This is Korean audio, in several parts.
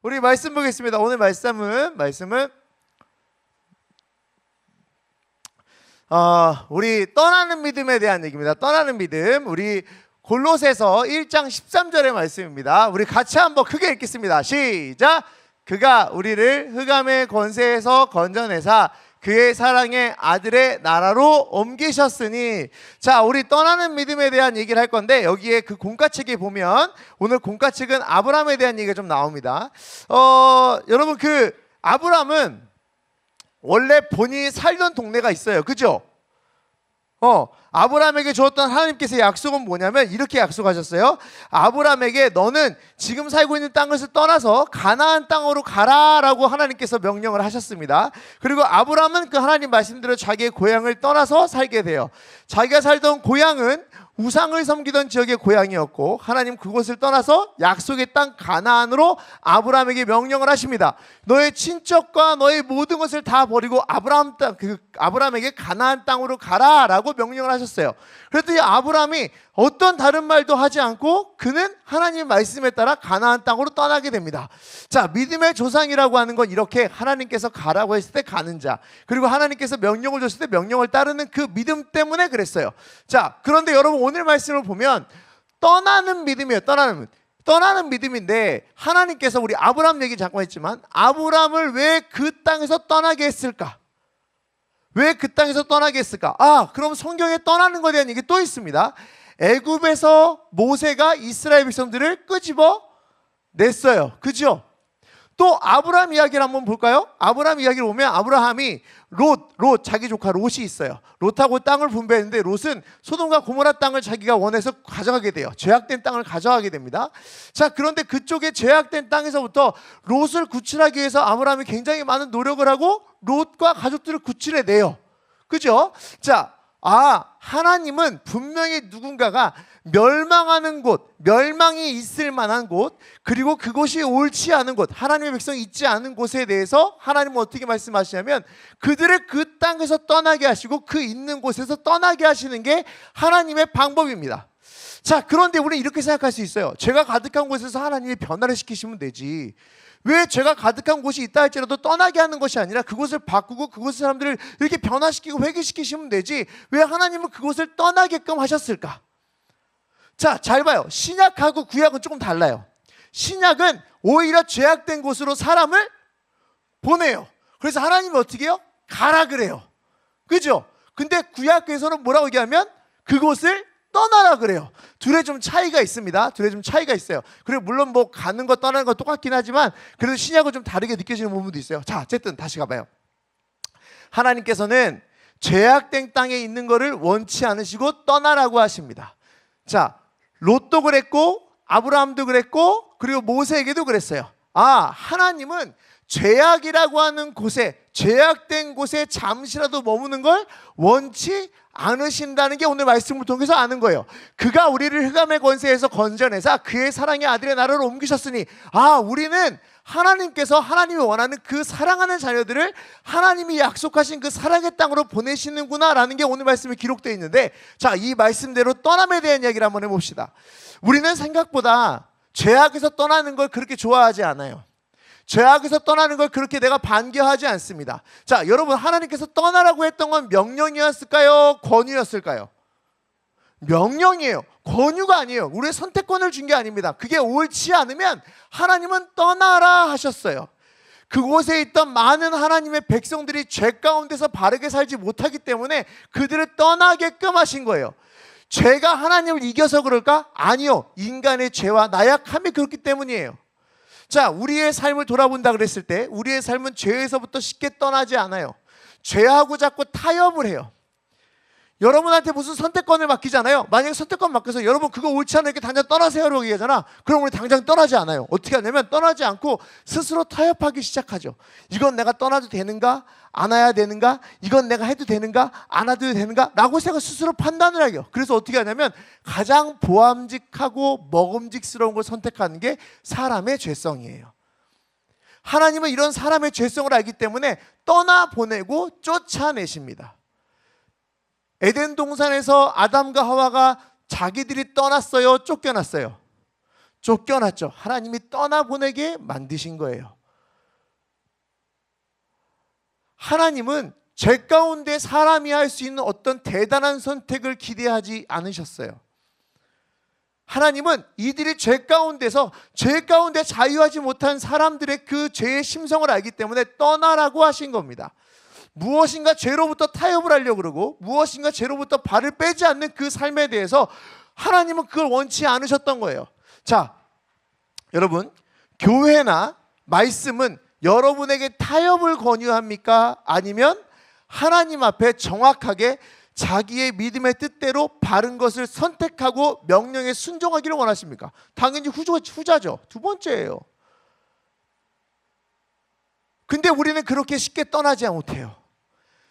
우리 말씀 보겠습니다. 오늘 말씀은 말씀은 어, 우리 떠나는 믿음에 대한 얘기입니다. 떠나는 믿음. 우리 골로새서 1장 13절의 말씀입니다. 우리 같이 한번 크게 읽겠습니다. 시작. 그가 우리를 흑암의 권세에서 건져내사 그의 사랑의 아들의 나라로 옮기셨으니 자 우리 떠나는 믿음에 대한 얘기를 할 건데 여기에 그 공가책에 보면 오늘 공가책은 아브라함에 대한 얘기가 좀 나옵니다. 어 여러분 그 아브라함은 원래 본인이 살던 동네가 있어요. 그죠 어 아브라함에게 주었던 하나님께서 약속은 뭐냐면 이렇게 약속하셨어요. 아브라함에게 너는 지금 살고 있는 땅을 떠나서 가나안 땅으로 가라라고 하나님께서 명령을 하셨습니다. 그리고 아브라함은 그 하나님 말씀대로 자기의 고향을 떠나서 살게 돼요. 자기가 살던 고향은 우상을 섬기던 지역의 고향이었고 하나님 그곳을 떠나서 약속의 땅 가나안으로 아브라함에게 명령을 하십니다. 너의 친척과 너의 모든 것을 다 버리고 아브라함 땅 그 아브라함에게 가나안 땅으로 가라라고 명령을 하셨어요. 그랬더니 아브라함이 어떤 다른 말도 하지 않고 그는 하나님 말씀에 따라 가나안 땅으로 떠나게 됩니다. 자, 믿음의 조상이라고 하는 건 이렇게 하나님께서 가라고 했을 때 가는 자, 그리고 하나님께서 명령을 줬을 때 명령을 따르는 그 믿음 때문에 그랬어요. 자, 그런데 여러분 오늘 말씀을 보면 떠나는 믿음이에요. 떠나는 믿음. 떠나는 믿음인데 하나님께서 우리 아브라함 얘기 잠깐 했지만 아브라함을 왜 그 땅에서 떠나게 했을까? 왜 그 땅에서 떠나게 했을까? 아, 그럼 성경에 떠나는 것에 대한 얘기 또 있습니다. 애굽에서 모세가 이스라엘 백성들을 끄집어 냈어요. 그죠? 또 아브라함 이야기를 한번 볼까요? 아브라함 이야기를 보면 아브라함이 롯, 롯 자기 조카 롯이 있어요. 롯하고 땅을 분배했는데 롯은 소돔과 고모라 땅을 자기가 원해서 가져가게 돼요. 죄악된 땅을 가져가게 됩니다. 자, 그런데 그쪽에 죄악된 땅에서부터 롯을 구출하기 위해서 아브라함이 굉장히 많은 노력을 하고 롯과 가족들을 구출해 내요. 그죠? 자, 아, 하나님은 분명히 누군가가 멸망하는 곳, 멸망이 있을 만한 곳, 그리고 그곳이 옳지 않은 곳, 하나님의 백성이 있지 않은 곳에 대해서 하나님은 어떻게 말씀하시냐면 그들을 그 땅에서 떠나게 하시고 그 있는 곳에서 떠나게 하시는 게 하나님의 방법입니다. 자, 그런데 우리는 이렇게 생각할 수 있어요. 죄가 가득한 곳에서 하나님이 변화를 시키시면 되지. 왜 죄가 가득한 곳이 있다 할지라도 떠나게 하는 것이 아니라 그곳을 바꾸고 그곳의 사람들을 이렇게 변화시키고 회개시키시면 되지. 왜 하나님은 그곳을 떠나게끔 하셨을까? 자, 잘 봐요. 신약하고 구약은 조금 달라요. 신약은 오히려 죄악된 곳으로 사람을 보내요. 그래서 하나님이 어떻게 해요? 가라 그래요. 그죠? 근데 구약에서는 뭐라고 얘기하면 그곳을 떠나라 그래요. 둘의 좀 차이가 있습니다. 둘의 좀 차이가 있어요. 그리고 물론 뭐 가는 거 떠나는 거 똑같긴 하지만 그래도 신약은 좀 다르게 느껴지는 부분도 있어요. 자, 어쨌든 다시 가봐요. 하나님께서는 죄악된 땅에 있는 거를 원치 않으시고 떠나라고 하십니다. 자, 롯도 그랬고 아브라함도 그랬고 그리고 모세에게도 그랬어요. 아, 하나님은 죄악이라고 하는 곳에 죄악된 곳에 잠시라도 머무는 걸 원치 않으신다는 게 오늘 말씀을 통해서 아는 거예요. 그가 우리를 흑암의 권세에서 건져내사 그의 사랑의 아들의 나라로 옮기셨으니 아, 우리는 하나님께서 하나님이 원하는 그 사랑하는 자녀들을 하나님이 약속하신 그 사랑의 땅으로 보내시는구나라는 게 오늘 말씀에 기록되어 있는데 자, 이 말씀대로 떠남에 대한 이야기를 한번 해봅시다. 우리는 생각보다 죄악에서 떠나는 걸 그렇게 좋아하지 않아요. 죄악에서 떠나는 걸 그렇게 내가 반겨하지 않습니다. 자, 여러분 하나님께서 떠나라고 했던 건 명령이었을까요? 권유였을까요? 명령이에요. 권유가 아니에요. 우리의 선택권을 준 게 아닙니다. 그게 옳지 않으면 하나님은 떠나라 하셨어요. 그곳에 있던 많은 하나님의 백성들이 죄 가운데서 바르게 살지 못하기 때문에 그들을 떠나게끔 하신 거예요. 죄가 하나님을 이겨서 그럴까? 아니요. 인간의 죄와 나약함이 그렇기 때문이에요. 자, 우리의 삶을 돌아본다 그랬을 때 우리의 삶은 죄에서부터 쉽게 떠나지 않아요. 죄하고 자꾸 타협을 해요. 여러분한테 무슨 선택권을 맡기잖아요. 만약에 선택권 맡겨서 여러분 그거 옳지 않으니까 당장 떠나세요라고 얘기하잖아. 그럼 우리 당장 떠나지 않아요. 어떻게 하냐면 떠나지 않고 스스로 타협하기 시작하죠. 이건 내가 떠나도 되는가? 안 와야 되는가? 이건 내가 해도 되는가? 안 해도 되는가? 라고 제가 스스로 판단을 하요. 그래서 어떻게 하냐면 가장 보암직하고 먹음직스러운 걸 선택하는 게 사람의 죄성이에요. 하나님은 이런 사람의 죄성을 알기 때문에 떠나보내고 쫓아내십니다. 에덴 동산에서 아담과 하와가 자기들이 떠났어요, 쫓겨났어요. 쫓겨났죠. 하나님이 떠나보내게 만드신 거예요. 하나님은 죄 가운데 사람이 할 수 있는 어떤 대단한 선택을 기대하지 않으셨어요. 하나님은 이들이 죄 가운데서 죄 가운데 자유하지 못한 사람들의 그 죄의 심성을 알기 때문에 떠나라고 하신 겁니다. 무엇인가 죄로부터 타협을 하려고 그러고 무엇인가 죄로부터 발을 빼지 않는 그 삶에 대해서 하나님은 그걸 원치 않으셨던 거예요. 자, 여러분, 교회나 말씀은 여러분에게 타협을 권유합니까? 아니면 하나님 앞에 정확하게 자기의 믿음의 뜻대로 바른 것을 선택하고 명령에 순종하기를 원하십니까? 당연히 후자, 후자죠. 두 번째예요. 근데 우리는 그렇게 쉽게 떠나지 못해요.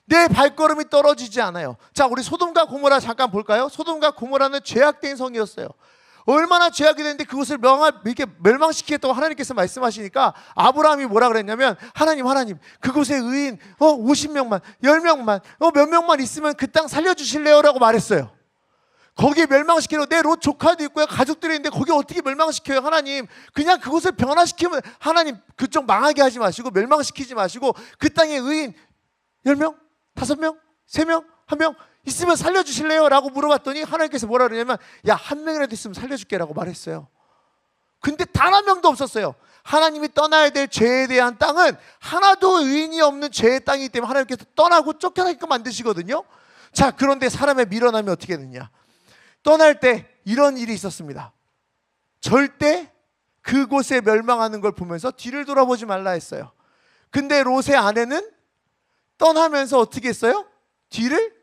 내 발걸음이 떨어지지 않아요. 자, 우리 소돔과 고모라 잠깐 볼까요? 소돔과 고모라는 죄악된 성이었어요. 얼마나 죄악이 됐는데 그것을 명하, 이렇게 멸망시키겠다고 하나님께서 말씀하시니까 아브라함이 뭐라 그랬냐면 하나님 하나님 그곳에 의인 어 50명만 10명만 어 몇 명만 있으면 그 땅 살려 주실래요? 라고 말했어요. 거기에 멸망시키려 내 롯 조카도 있고요 가족들이 있는데 거기 어떻게 멸망시켜요 하나님 그냥 그곳을 변화시키면 하나님 그쪽 망하게 하지 마시고 멸망시키지 마시고 그 땅에 의인 10명? 5명? 3명? 1명? 있으면 살려주실래요? 라고 물어봤더니 하나님께서 뭐라 그러냐면 야 한 명이라도 있으면 살려줄게 라고 말했어요 근데 단 한 명도 없었어요 하나님이 떠나야 될 죄에 대한 땅은 하나도 의인이 없는 죄의 땅이기 때문에 하나님께서 떠나고 쫓겨나게끔 만드시거든요 자 그런데 사람의 밀어나면 어떻게 되느냐 떠날 때 이런 일이 있었습니다 절대 그곳에 멸망하는 걸 보면서 뒤를 돌아보지 말라 했어요 근데 롯의 아내는 떠나면서 어떻게 했어요? 뒤를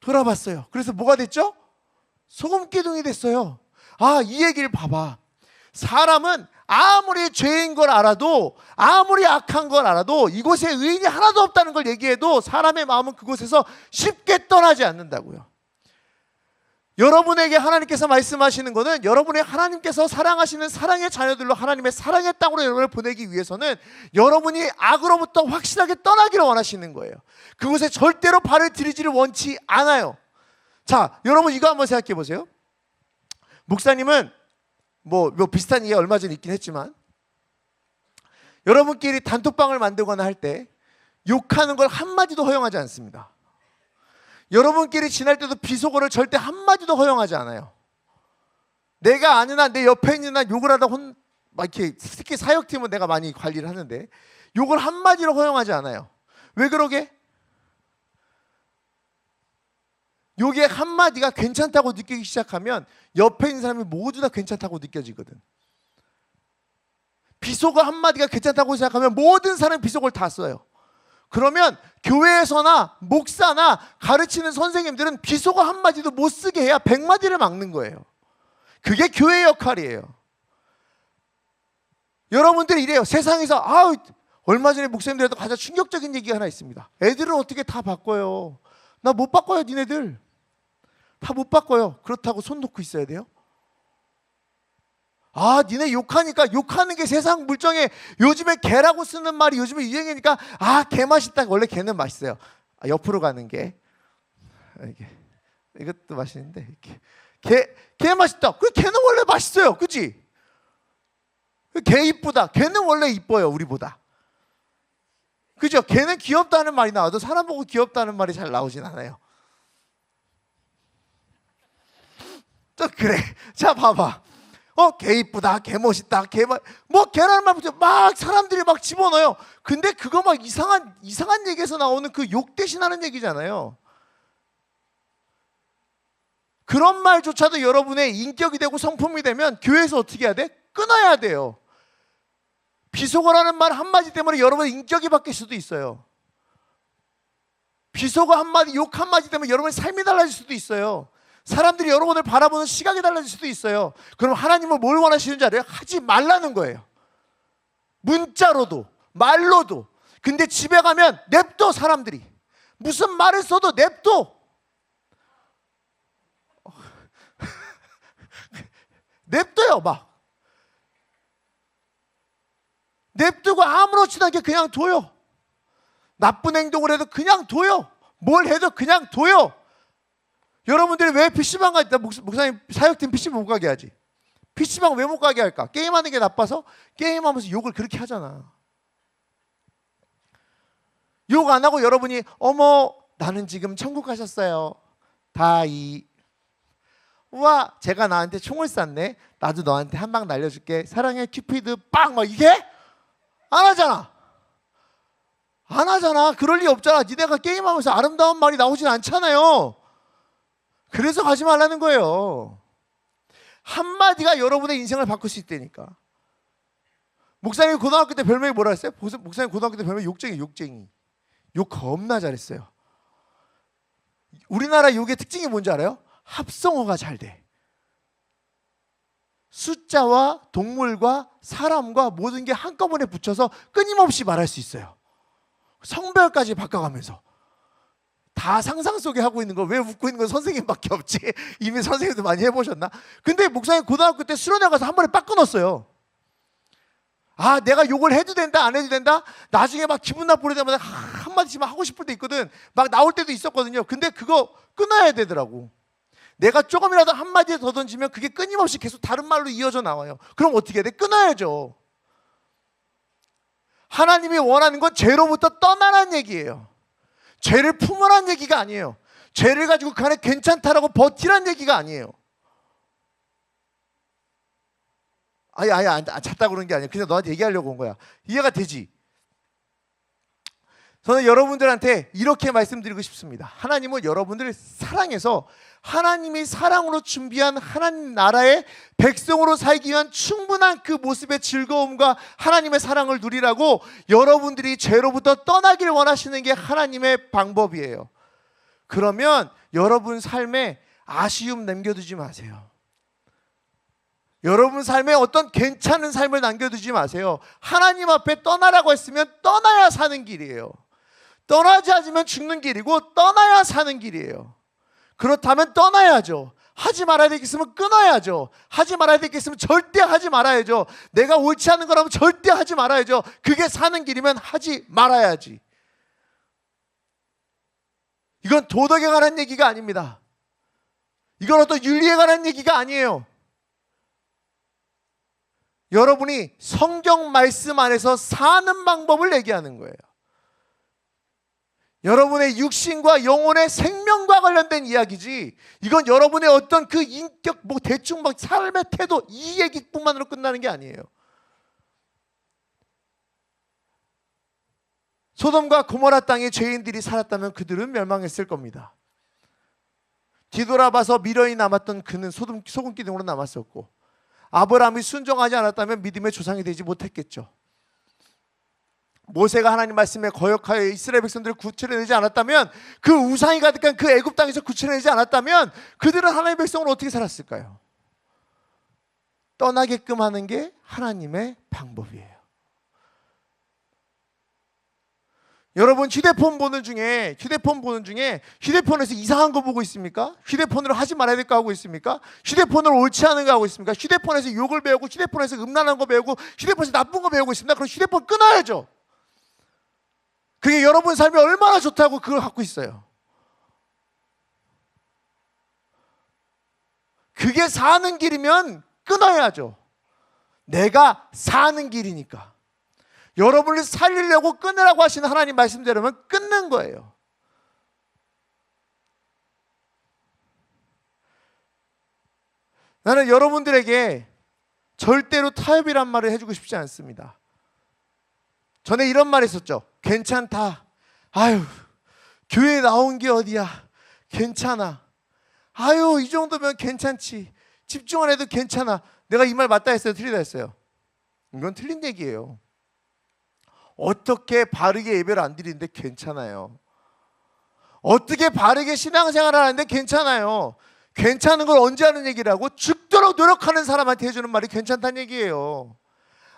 돌아봤어요. 그래서 뭐가 됐죠? 소금 기둥이 됐어요. 아, 이 얘기를 봐봐. 사람은 아무리 죄인 걸 알아도 아무리 악한 걸 알아도 이곳에 의인이 하나도 없다는 걸 얘기해도 사람의 마음은 그곳에서 쉽게 떠나지 않는다고요. 여러분에게 하나님께서 말씀하시는 것은 여러분의 하나님께서 사랑하시는 사랑의 자녀들로 하나님의 사랑의 땅으로 여러분을 보내기 위해서는 여러분이 악으로부터 확실하게 떠나기를 원하시는 거예요. 그곳에 절대로 발을 들이지를 원치 않아요. 자, 여러분 이거 한번 생각해 보세요. 목사님은 뭐, 뭐 비슷한 얘기 얼마 전에 있긴 했지만 여러분끼리 단톡방을 만들거나 할 때 욕하는 걸 한마디도 허용하지 않습니다. 여러분끼리 지날 때도 비속어를 절대 한마디도 허용하지 않아요. 내가 아는 한 내 옆에 있는 한 욕을 하다 혼, 막 이렇게 특히 사역팀은 내가 많이 관리를 하는데 욕을 한마디로 허용하지 않아요. 왜 그러게? 욕의 한마디가 괜찮다고 느끼기 시작하면 옆에 있는 사람이 모두 다 괜찮다고 느껴지거든. 비속어 한마디가 괜찮다고 생각하면 모든 사람이 비속어를 다 써요. 그러면 교회에서나 목사나 가르치는 선생님들은 비속어 한마디도 못 쓰게 해야 백마디를 막는 거예요. 그게 교회 역할이에요. 여러분들이 이래요. 세상에서 아우 얼마 전에 목사님들한테 가장 충격적인 얘기가 하나 있습니다. 애들은 어떻게 다 바꿔요? 나 못 바꿔요, 니네들. 다 못 바꿔요. 그렇다고 손 놓고 있어야 돼요? 아, 니네 욕하니까 욕하는 게 세상 물정에 요즘에 개라고 쓰는 말이 요즘에 유행이니까 아, 개 맛있다. 원래 개는 맛있어요. 아, 옆으로 가는 게 이게 이것도 맛있는데 이렇게 개, 개 맛있다. 그 개는 원래 맛있어요. 그지? 개 이쁘다. 개는 원래 이뻐요. 우리보다. 그죠? 개는 귀엽다는 말이 나와도 사람 보고 귀엽다는 말이 잘 나오진 않아요. 또 그래. 자, 봐봐. 어, 개 이쁘다, 개 멋있다, 개 막, 뭐 개라는 말 붙여 막 사람들이 막 집어넣어요. 근데 그거 막 이상한 이상한 얘기에서 나오는 그 욕 대신 하는 얘기잖아요. 그런 말조차도 여러분의 인격이 되고 성품이 되면 교회에서 어떻게 해야 돼? 끊어야 돼요. 비속어라는 말 한마디 때문에 여러분의 인격이 바뀔 수도 있어요. 비속어 한마디, 욕 한마디 때문에 여러분의 삶이 달라질 수도 있어요. 사람들이 여러분을 바라보는 시각이 달라질 수도 있어요. 그럼 하나님은 뭘 원하시는 줄 알아요? 하지 말라는 거예요. 문자로도, 말로도. 근데 집에 가면 냅둬, 사람들이. 무슨 말을 써도 냅둬. 냅둬요, 막. 냅두고 아무렇지도 않게 그냥 둬요. 나쁜 행동을 해도 그냥 둬요. 뭘 해도 그냥 둬요. 여러분들이 왜 PC방 가있다 목사님 사역팀 PC방 못 가게 하지? PC방 왜 못 가게 할까? 게임하는 게 나빠서 게임하면서 욕을 그렇게 하잖아. 욕 안 하고 여러분이 어머 나는 지금 천국 가셨어요. 다이 와 제가 나한테 총을 쐈네. 나도 너한테 한 방 날려줄게. 사랑해 큐피드 빵! 막 이게 안 하잖아. 안 하잖아. 그럴 리 없잖아. 니네가 게임하면서 아름다운 말이 나오진 않잖아요. 그래서 가지 말라는 거예요. 한마디가 여러분의 인생을 바꿀 수 있다니까. 목사님 고등학교 때 별명이 뭐라 했어요? 목사님 고등학교 때 별명이 욕쟁이, 욕쟁이. 욕 겁나 잘했어요. 우리나라 욕의 특징이 뭔지 알아요? 합성어가 잘 돼. 숫자와 동물과 사람과 모든 게 한꺼번에 붙여서 끊임없이 말할 수 있어요. 성별까지 바꿔가면서 다 상상 속에 하고 있는 거 왜 웃고 있는 건 선생님밖에 없지? 이미 선생님도 많이 해보셨나? 근데 목사님 고등학교 때 수련회 가서 한 번에 빡 끊었어요. 아 내가 욕을 해도 된다 안 해도 된다? 나중에 막 기분 때마다 하- 한마디씩만 하고 싶을 때 있거든. 막 나올 때도 있었거든요. 근데 그거 끊어야 되더라고. 내가 조금이라도 한마디 더 던지면 그게 끊임없이 계속 다른 말로 이어져 나와요. 그럼 어떻게 해야 돼? 끊어야죠. 하나님이 원하는 건 죄로부터 떠나라는 얘기예요 죄를 품으라는 얘기가 아니에요 죄를 가지고 그 안에 괜찮다라고 버티라는 얘기가 아니에요 아예 아예 안, 안 잤다 그러는 게 아니야. 그냥 너한테 얘기하려고 온 거야. 이해가 되지? 저는 여러분들한테 이렇게 말씀드리고 싶습니다. 하나님은 여러분들을 사랑해서 하나님이 사랑으로 준비한 하나님 나라의 백성으로 살기 위한 충분한 그 모습의 즐거움과 하나님의 사랑을 누리라고 여러분들이 죄로부터 떠나길 원하시는 게 하나님의 방법이에요. 그러면 여러분 삶에 아쉬움 남겨두지 마세요. 여러분 삶에 어떤 괜찮은 삶을 남겨두지 마세요. 하나님 앞에 떠나라고 했으면 떠나야 사는 길이에요. 떠나지 않으면 죽는 길이고 떠나야 사는 길이에요. 그렇다면 떠나야죠. 하지 말아야 있으면 끊어야죠. 하지 말아야 있으면 절대 하지 말아야죠. 내가 옳지 않은 거라면 절대 하지 말아야죠. 그게 사는 길이면 하지 말아야지. 이건 도덕에 관한 얘기가 아닙니다. 이건 어떤 윤리에 관한 얘기가 아니에요. 여러분이 성경 말씀 안에서 사는 방법을 얘기하는 거예요. 여러분의 육신과 영혼의 생명과 관련된 이야기지. 이건 여러분의 어떤 그 인격 뭐 대충 막 삶의 태도 이 얘기뿐만으로 끝나는 게 아니에요. 소돔과 고모라 땅에 죄인들이 살았다면 그들은 멸망했을 겁니다. 뒤돌아봐서 미련이 남았던 그는 소금 소금 기둥으로 남았었고 아브라함이 순종하지 않았다면 믿음의 조상이 되지 못했겠죠. 모세가 하나님 말씀에 거역하여 이스라엘 백성들을 구출해내지 않았다면 그 우상이 가득한 그 애굽 땅에서 구출해내지 않았다면 그들은 하나님의 백성으로 어떻게 살았을까요? 떠나게끔 하는 게 하나님의 방법이에요. 여러분 휴대폰 보는 중에 휴대폰 보는 중에 휴대폰에서 이상한 거 보고 있습니까? 휴대폰으로 하지 말아야 될 거 하고 있습니까? 휴대폰으로 옳지 않은 거 하고 있습니까? 휴대폰에서 욕을 배우고 휴대폰에서 음란한 거 배우고 휴대폰에서 나쁜 거 배우고 있습니다. 그럼 휴대폰 끊어야죠. 그게 여러분 삶에 얼마나 좋다고 그걸 갖고 있어요. 그게 사는 길이면 끊어야죠. 내가 사는 길이니까. 여러분을 살리려고 끊으라고 하시는 하나님 말씀대로면 끊는 거예요. 나는 여러분들에게 절대로 타협이란 말을 해주고 싶지 않습니다. 전에 이런 말 했었죠. 괜찮다. 아유, 교회 나온 게 어디야. 괜찮아. 아유, 이 정도면 괜찮지. 집중 안 해도 괜찮아. 내가 이 말 맞다 했어요? 틀리다 했어요? 이건 틀린 얘기예요. 어떻게 바르게 예배를 안 드리는데 괜찮아요. 어떻게 바르게 신앙생활을 하는데 괜찮아요. 괜찮은 걸 언제 하는 얘기라고? 죽도록 노력하는 사람한테 해주는 말이 괜찮다는 얘기예요.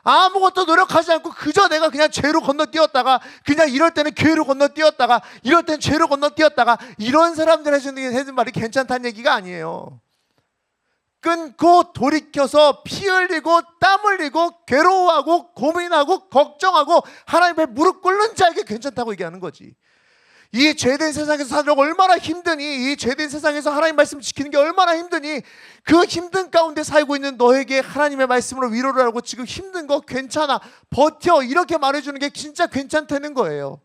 아무것도 노력하지 않고 그저 내가 그냥 죄로 건너뛰었다가 그냥 이럴 때는 교회로 건너뛰었다가 이럴 때는 죄로 건너뛰었다가 이런 사람들 해주는 해주는 말이 괜찮다는 얘기가 아니에요. 끊고 돌이켜서 피 흘리고 땀 흘리고 괴로워하고 고민하고 걱정하고 하나님 앞에 무릎 꿇는 자에게 괜찮다고 얘기하는 거지. 이 죄된 세상에서 살려고 얼마나 힘드니 이 죄된 세상에서 하나님 말씀 지키는 게 얼마나 힘드니 그 힘든 가운데 살고 있는 너에게 하나님의 말씀으로 위로를 하고 지금 힘든 거 괜찮아 버텨 이렇게 말해주는 게 진짜 괜찮다는 거예요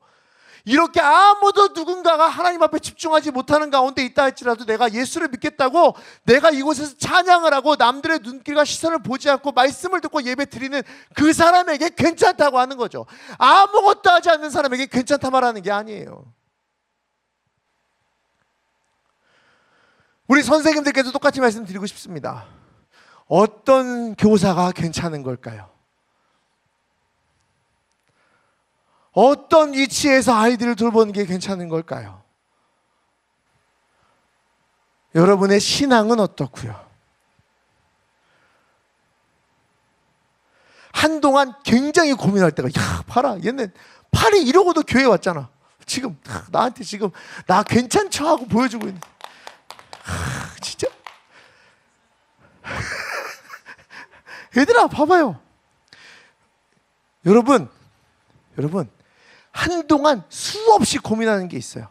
이렇게 아무도 누군가가 하나님 앞에 집중하지 못하는 가운데 있다 할지라도 내가 예수를 믿겠다고 내가 이곳에서 찬양을 하고 남들의 눈길과 시선을 보지 않고 말씀을 듣고 예배 드리는 그 사람에게 괜찮다고 하는 거죠. 아무것도 하지 않는 사람에게 괜찮다 말하는 게 아니에요. 우리 선생님들께도 똑같이 말씀드리고 싶습니다. 어떤 교사가 괜찮은 걸까요? 어떤 위치에서 아이들을 돌보는 게 괜찮은 걸까요? 여러분의 신앙은 어떻고요? 한동안 굉장히 고민할 때가 야 봐라 얘네 팔이 이러고도 교회 왔잖아 지금 하, 나한테 지금 나 괜찮죠 하고 보여주고 있는 하, 진짜 얘들아 봐봐요 여러분 여러분 한동안 수없이 고민하는 게 있어요.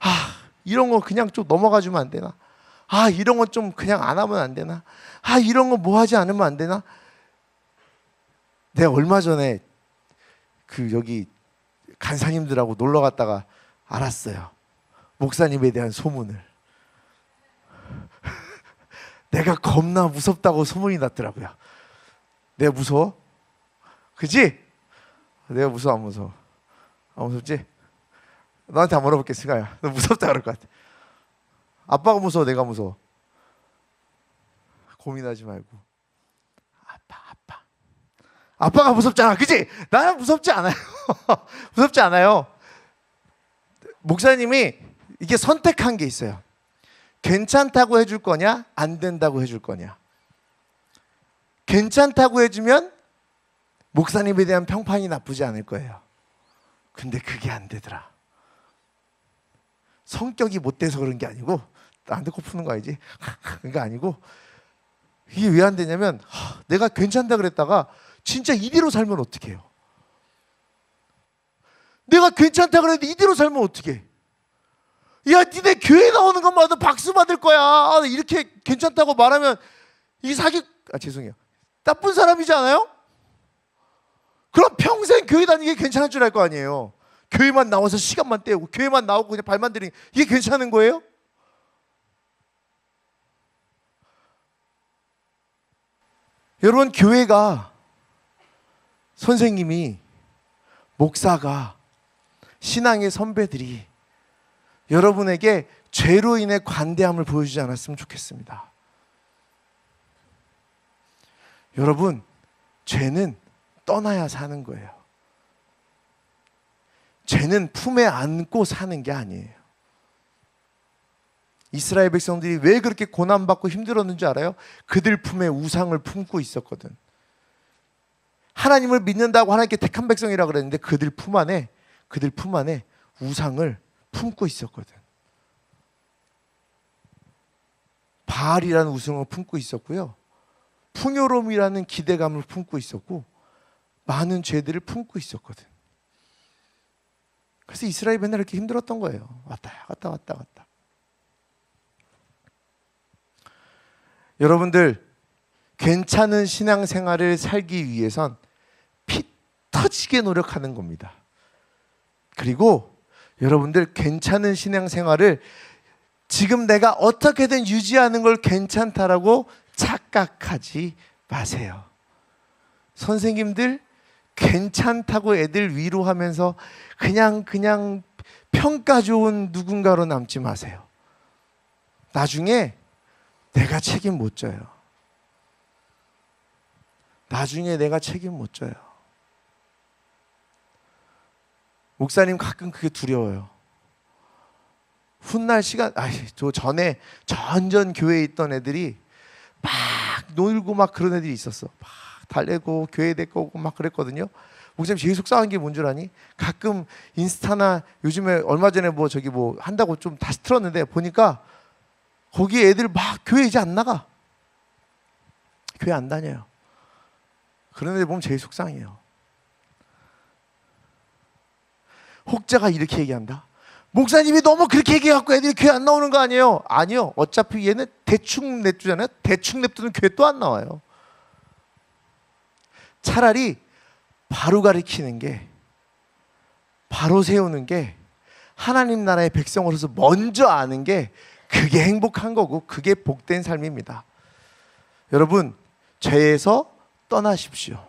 아, 이런 거 그냥 좀 넘어가 주면 안 되나? 아, 이런 건좀 그냥 안 하면 안 되나? 아, 이런 거 뭐 하지 않으면 안 되나? 내가 얼마 전에 그 여기 간사님들하고 놀러 갔다가 알았어요. 목사님에 대한 소문을. 내가 겁나 무섭다고 소문이 났더라고요. 내가 무서워? 그지? 내가 무서워 안 무서워? 안 무섭지? 너한테 안 물어볼게 승아야 너 무섭다 그럴 것 같아 아빠가 무서워 내가 무서워 고민하지 말고 아빠 아빠 아빠가 무섭잖아 그지? 나는 무섭지 않아요 무섭지 않아요 목사님이 이게 선택한 게 있어요 괜찮다고 해줄 거냐 안 된다고 해줄 거냐 괜찮다고 해주면 목사님에 대한 평판이 나쁘지 않을 거예요 근데 그게 안 되더라. 성격이 못 돼서 그런 게 아니고 나한테 코 푸는 거 알지? 그게 아니고 이게 왜 안 되냐면 하, 내가 괜찮다 그랬다가 진짜 이대로 살면 어떻게 해요? 내가 괜찮다 그랬는데 이대로 살면 어떻게 해? 야, 니네 교회 나오는 것마다 박수 받을 거야. 아, 이렇게 괜찮다고 말하면 이 사기 아 죄송해요. 나쁜 사람이지 않아요? 그럼 평생 교회 다니기 괜찮을 줄 알 거 아니에요. 교회만 나와서 시간만 때우고 교회만 나오고 그냥 발만 들이는 이게 괜찮은 거예요? 여러분 교회가 선생님이 목사가 신앙의 선배들이 여러분에게 죄로 인해 관대함을 보여주지 않았으면 좋겠습니다. 여러분 죄는 떠나야 사는 거예요. 죄는 품에 안고 사는 게 아니에요. 이스라엘 백성들이 왜 그렇게 고난받고 힘들었는지 알아요? 그들 품에 우상을 품고 있었거든. 하나님을 믿는다고 하나님께 택한 백성이라 그랬는데 그들 품 안에 그들 품 안에 우상을 품고 있었거든. 바알이라는 우상을 품고 있었고요. 풍요로움이라는 기대감을 품고 있었고 많은 죄들을 품고 있었거든. 그래서 이스라엘이 맨날 이렇게 힘들었던 거예요. 왔다 갔다 왔다 갔다. 여러분들 괜찮은 신앙생활을 살기 위해선 피 터지게 노력하는 겁니다. 그리고 여러분들 괜찮은 신앙생활을 지금 내가 어떻게든 유지하는 걸 괜찮다라고 착각하지 마세요. 선생님들 괜찮다고 애들 위로하면서 그냥 그냥 평가 좋은 누군가로 남지 마세요. 나중에 내가 책임 못 져요. 나중에 내가 책임 못 져요. 목사님 가끔 그게 두려워요. 훗날 시간, 아이, 저 전에 전전 교회에 있던 애들이 막 놀고 막 그런 애들이 있었어. 막 달래고 교회 데리고 막 그랬거든요. 목사님 제일 속상한 게 뭔 줄 아니? 가끔 인스타나 요즘에 얼마 전에 뭐 저기 뭐 한다고 좀 다시 틀었는데 보니까 거기 애들 막 교회 이제 안 나가. 교회 안 다녀요. 그런 애들 보면 제일 속상해요. 혹자가 이렇게 얘기한다. 목사님이 너무 그렇게 얘기해갖고 애들이 교회 안 나오는 거 아니에요? 아니요. 어차피 얘는 대충 냅두잖아요. 대충 냅두는 교회 또 안 나와요. 차라리 바로 가리키는 게 바로 세우는 게 하나님 나라의 백성으로서 먼저 아는 게 그게 행복한 거고 그게 복된 삶입니다. 여러분 죄에서 떠나십시오.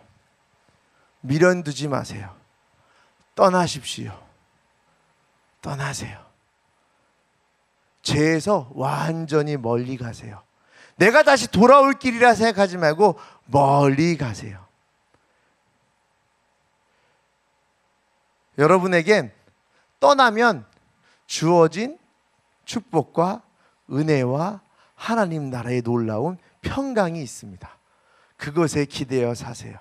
미련 두지 마세요. 떠나십시오. 떠나세요. 죄에서 완전히 멀리 가세요. 내가 다시 돌아올 길이라 생각하지 말고 멀리 가세요. 여러분에겐 떠나면 주어진 축복과 은혜와 하나님 나라의 놀라운 평강이 있습니다. 그것에 기대어 사세요.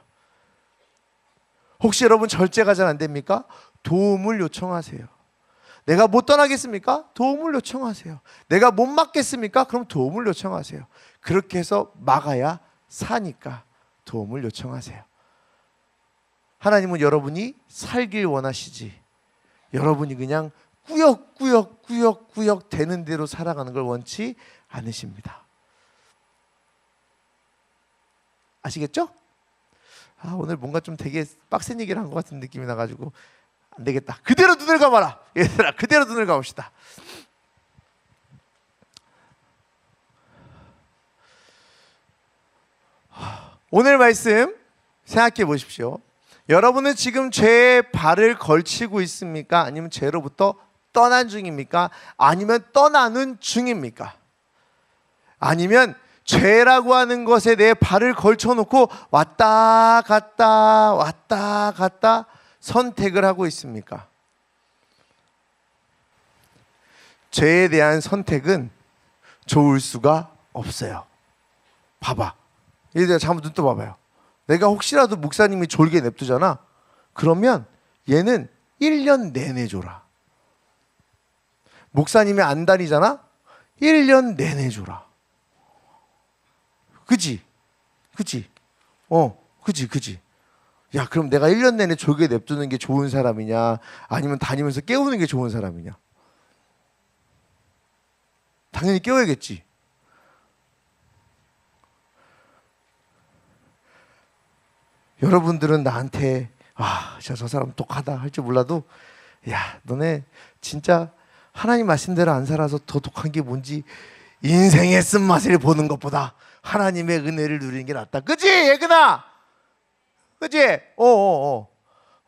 혹시 여러분 절제가 잘 안 됩니까? 도움을 요청하세요. 내가 못 떠나겠습니까? 도움을 요청하세요. 내가 못 막겠습니까? 그럼 도움을 요청하세요. 그렇게 해서 막아야 사니까 도움을 요청하세요. 하나님은 여러분이 살길 원하시지. 여러분이 그냥 꾸역꾸역 꾸역꾸역 되는 대로 살아가는 걸 원치 않으십니다. 아시겠죠? 아, 오늘 뭔가 좀 되게 빡센 얘기를 한 것 같은 느낌이 나가지고 안 되겠다. 그대로 눈을 감아라. 얘들아, 그대로 눈을 감읍시다. 오늘 말씀 생각해 보십시오. 여러분은 지금 죄에 발을 걸치고 있습니까? 아니면 죄로부터 떠난 중입니까? 아니면 떠나는 중입니까? 아니면 죄라고 하는 것에 내 발을 걸쳐놓고 왔다 갔다 왔다 갔다 선택을 하고 있습니까? 죄에 대한 선택은 좋을 수가 없어요. 봐봐. 얘들 잠깐 눈 떠봐봐요. 내가 혹시라도 목사님이 졸게 냅두잖아. 그러면 얘는 1년 내내 졸아. 목사님이 안 다니잖아. 1년 내내 졸아. 그지? 그지? 어, 그지, 그지. 야, 그럼 내가 1년 내내 졸게 냅두는 게 좋은 사람이냐? 아니면 다니면서 깨우는 게 좋은 사람이냐? 당연히 깨워야겠지. 여러분들은 나한테 아, 진짜 저 사람 독하다 할 줄 몰라도 야, 너네 진짜 하나님 말씀대로 안 살아서 더 독한 게 뭔지 인생의 쓴맛을 보는 것보다 하나님의 은혜를 누리는 게 낫다. 그지? 예근아. 그지? 어, 어, 어.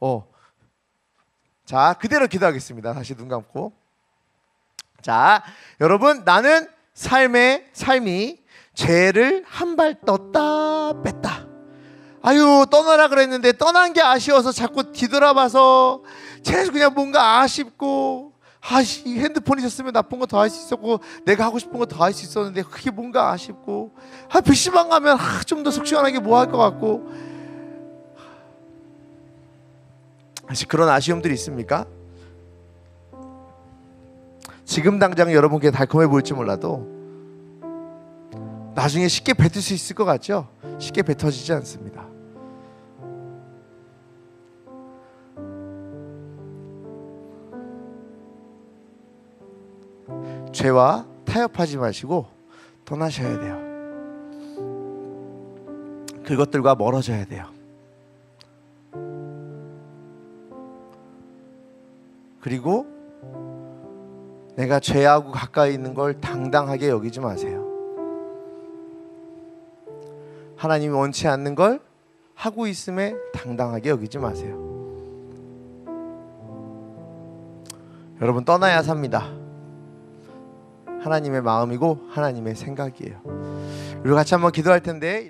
어. 자, 그대로 기도하겠습니다. 다시 눈 감고. 자, 여러분, 나는 삶의 삶이 죄를 한 발 떴다 뺐다. 아유 떠나라 그랬는데 떠난 게 아쉬워서 자꾸 뒤돌아봐서 계속 그냥 뭔가 아쉽고 아씨 핸드폰 있었으면 나쁜 거 더 할 수 있었고 내가 하고 싶은 거 더 할 수 있었는데 그게 뭔가 아쉽고 아 PC방 가면 아, 좀 더 속 시원하게 뭐 할 것 같고 사실 그런 아쉬움들이 있습니까? 지금 당장 여러분께 달콤해 보일지 몰라도 나중에 쉽게 뱉을 수 있을 것 같죠? 쉽게 뱉어지지 않습니다. 죄와 타협하지 마시고 떠나셔야 돼요. 그것들과 멀어져야 돼요. 그리고 내가 죄하고 가까이 있는 걸 당당하게 여기지 마세요. 하나님이 원치 않는 걸 하고 있음에 당당하게 여기지 마세요. 여러분 떠나야 삽니다. 하나님의 마음이고 하나님의 생각이에요. 우리 같이 한번 기도할 텐데